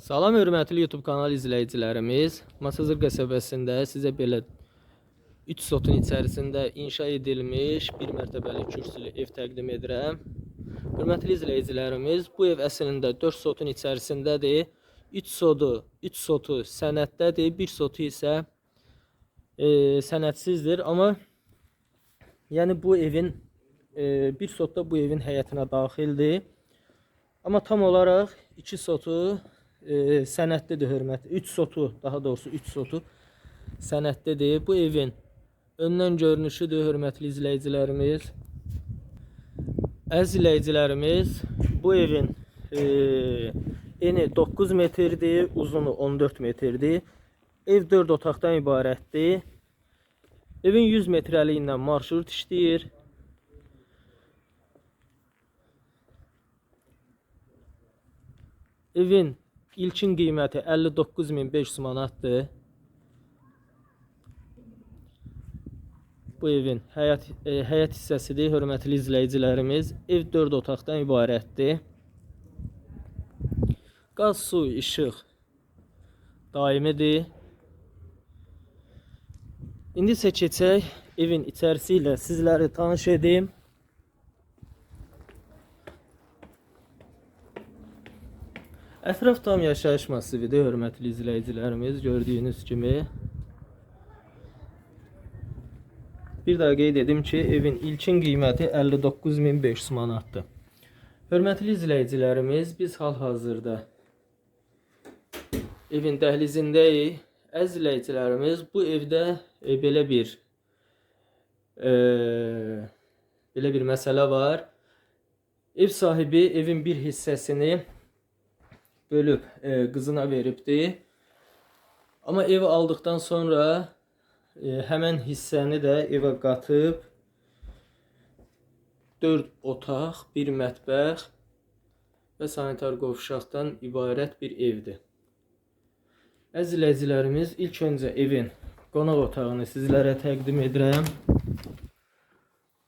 Salam hörmətli YouTube kanal izləyicilərimiz. Masazır qəsəbəsində sizə belə 3 sotun içərisində inşa edilmiş bir mərtəbəli kürsülü ev təqdim edirəm. Hörmətli izləyicilərimiz, bu ev əslində 4 sotun içərisindədir. 3 sotu, 3 sotu sənəddədir, 1 sotu isə e, sənədsizdir, amma yəni bu evin e, bir sotda bu evin həyətinə daxildir. Amma tam olaraq 2 sotu e, sənədlidir hörmət. 3 sotu, daha doğrusu 3 sotu sənədlidir. Bu evin öndən görünüşüdür hörmətli izləyicilərimiz. Əziz izləyicilərimiz, bu evin e, eni 9 metrdir, uzunu 14 metrdir. Ev 4 otaqdan ibarətdir. Evin 100 metrəliyindən marşrut işləyir. Evin ilkin qiyməti 59500 manatdır. Bu evin həyat e, həyat hissəsidir, hörmətli izləyicilərimiz. Ev 4 otaqdan ibarətdir. Qaz, su, işıq daimidir. İndi isə keçək evin içərisi ilə sizləri tanış edim. Ətraf tam yaşayış massividir, hörmətli izləyicilərimiz. Gördüyünüz kimi Bir daha qeyd edim ki, evin ilkin qiyməti 59500 manatdır. Hörmətli izləyicilərimiz, biz hal-hazırda evin dəhlizindəyik. Əziz izləyicilərimiz, bu evdə e, belə bir e, belə bir məsələ var. Ev sahibi evin bir hissəsini bölüb e, qızına veribdi. Amma evi aldıktan sonra e, həmən hissəni də evə qatıb 4 otaq, bir mətbəx və sanitar qovşaqdan ibarət bir evdir. Əziz izləyicilərimiz, ilk öncə evin qonaq otağını sizlərə təqdim edirəm.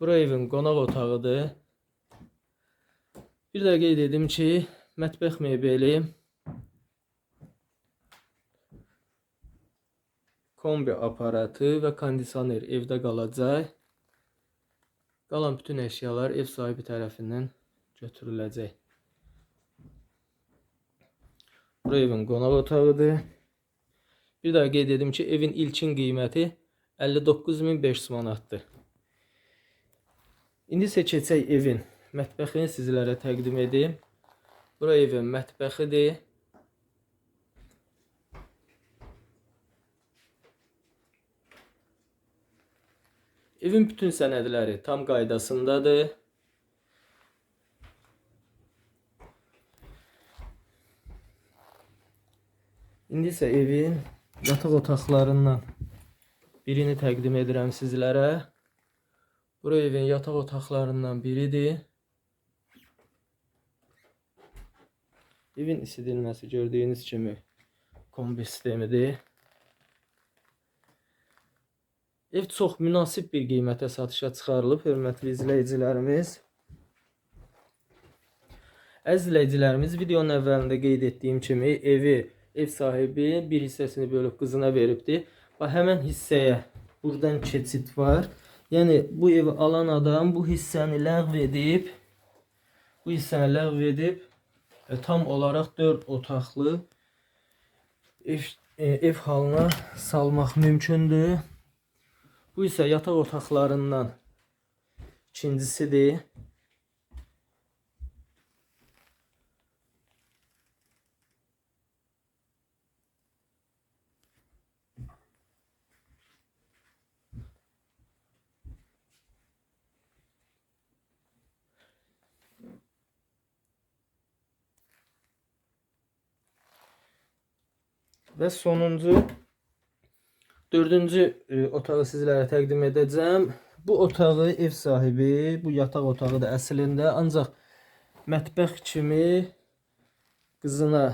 Bura evin qonaq otağıdır. Bir də qeyd edim ki, mətbəx mebeli kombi aparatı və kondisioner evdə qalacaq. Qalan bütün əşyalar ev sahibi tərəfindən götürüləcək. Bura evin qonaq otağıdır. Bir daha qeyd edim ki, evin ilkin qiyməti 59500 manatdır. İndi isə keçək evin mətbəxini sizlərə təqdim edim. Bura evin mətbəxidir. Evin bütün sənədləri tam qaydasındadır. İndi isə evin yataq otaqlarından birini təqdim edirəm sizlərə. Bura evin yataq otaqlarından biridir. Evin isidilməsi gördüyünüz kimi kombi sistemidir. Ev çox münasib bir qiymətə satışa çıxarılıb, hörmətli izləyicilərimiz. Əziz izləyicilərimiz, videonun əvvəlində qeyd etdiyim kimi evi ev sahibi bir hissəsini bölüb qızına veribdi. Və həmən hissəyə buradan keçid var. Yəni bu evi alan adam bu hissəni ləğv edib bu hissəni ləğv edib e, tam olaraq 4 otaqlı ev, e, ev halına salmaq mümkündür. Bu isə yataq otaqlarından ikincisidir. Və sonuncu dördüncü e, otağı sizlərə təqdim edəcəm. Bu otağı ev sahibi, bu yataq otağı da əslində ancaq mətbəx kimi qızına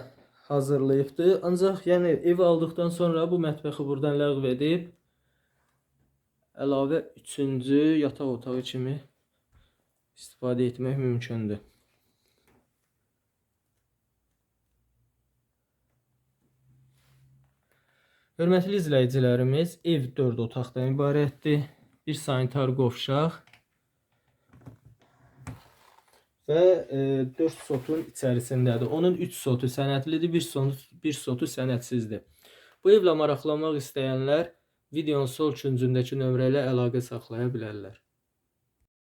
hazırlayıbdı. Ancaq yəni ev aldıqdan sonra bu mətbəxi buradan ləğv edib əlavə üçüncü yataq otağı kimi istifadə etmək mümkündür. Hörmətli izləyicilərimiz, ev 4 otaqdan ibarətdir. Bir sanitar qovşaq və e, 4 sotun içərisindədir. Onun 3 sotu sənədlidir, 1 sotu, bir sotu sənədsizdir. Bu evlə maraqlanmaq istəyənlər videonun sol küncündəki nömrə ilə əlaqə saxlaya bilərlər.